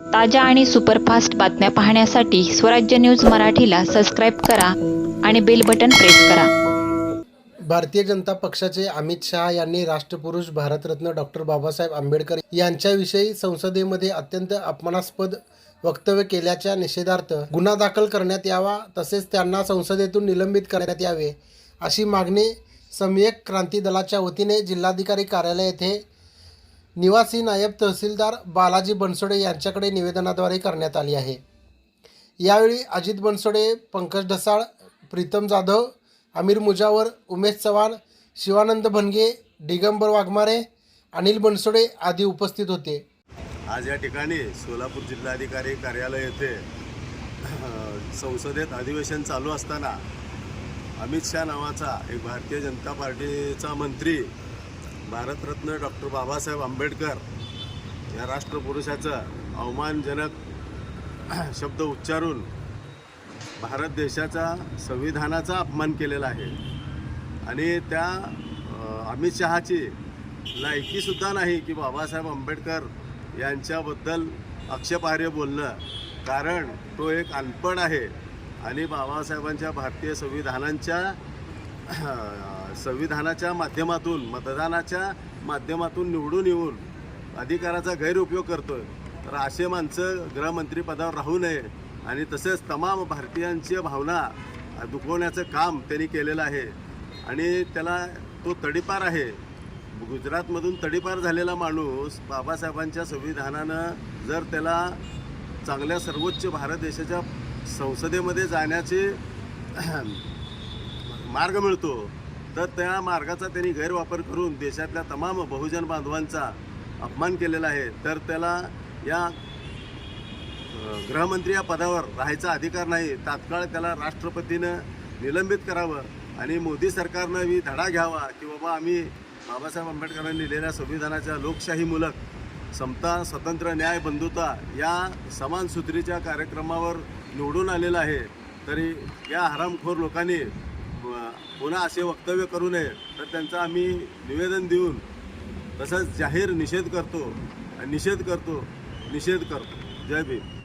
ताज्या आणि सुपरफास्ट बातम्या पाहण्यासाठी स्वराज्य न्यूज मराठीला सबस्क्राईब करा आणि बेल बटन प्रेस करा. भारतीय जनता पक्षाचे अमित शहा यांनी राष्ट्रपुरुष भारतरत्न डॉक्टर बाबासाहेब आंबेडकर यांच्याविषयी संसदेमध्ये अत्यंत अपमानास्पद वक्तव्य केल्याच्या निषेधार्थ गुन्हा दाखल करण्यात यावा तसेच त्यांना संसदेतून निलंबित करण्यात यावे अशी मागणी सम्यक क्रांती दलाच्या वतीने जिल्हाधिकारी कार्यालय येथे निवासी नायब तहसीलदार बालाजी बनसोडे यांच्याकडे निवेदनाद्वारे करण्यात आली आहे. यावेळी अजित बनसोडे पंकज ढसाळ प्रीतम जाधव अमीर मुजावर उमेश चव्हाण शिवानंद भनगे दिगंबर वाघमारे अनिल बनसोडे आदी उपस्थित होते. आज या ठिकाणी सोलापूर जिल्हाधिकारी कार्यालय येथे संसदेत अधिवेशन चालू असताना अमित शहा नावाचा एक भारतीय जनता पार्टीचा मंत्री भारतरत्न डॉक्टर बाबासाहेब आंबेडकर या राष्ट्रपुरुषाचं अवमानजनक शब्द उच्चारून भारत देशाचा संविधानाचा अपमान केलेला आहे. आणि त्या अमित शहाची लायकीसुद्धा नाही की बाबासाहेब आंबेडकर यांच्याबद्दल आक्षेपार्ह बोलणं कारण तो एक अनपण आहे. आणि बाबासाहेबांच्या भारतीय संविधानांच्या संविधानाच्या माध्यमातून मतदानाच्या माध्यमातून निवडून येऊन अधिकाराचा गैरउपयोग करतो आहे तर असे माणसं गृहमंत्रीपदावर राहू नये आणि तसेच तमाम भारतीयांची भावना दुखवण्याचं काम त्यांनी केलेलं आहे. आणि त्याला तो तडीपार आहे. गुजरातमधून तडीपार झालेला माणूस बाबासाहेबांच्या संविधानानं जर त्याला चांगल्या सर्वोच्च भारत देशाच्या संसदेमध्ये जाण्याचे मार्ग मिळतो. तर त्या मार्गाचा त्यांनी गैरवापर करून देशातल्या तमाम बहुजन बांधवांचा अपमान केलेला आहे. तर त्याला या गृहमंत्री या पदावर राहायचा अधिकार नाही. तात्काळ त्याला राष्ट्रपतीनं निलंबित करावं आणि मोदी सरकारनं मी धडा घ्यावा की बाबा आम्ही बाबासाहेब आंबेडकरांनी लिहिलेल्या संविधानाच्या लोकशाहीमूलक समता स्वतंत्र न्याय बंधुता या समान सूत्रीच्या कार्यक्रमावर निवडून आलेला आहे. तरी या हरामखोर लोकांनी पुन्हा असे वक्तव्य करू नये. तर त्यांचं आम्ही निवेदन देऊन तसंच जाहीर निषेध करतो. निषेध करतो. निषेध करतो. जय भीम.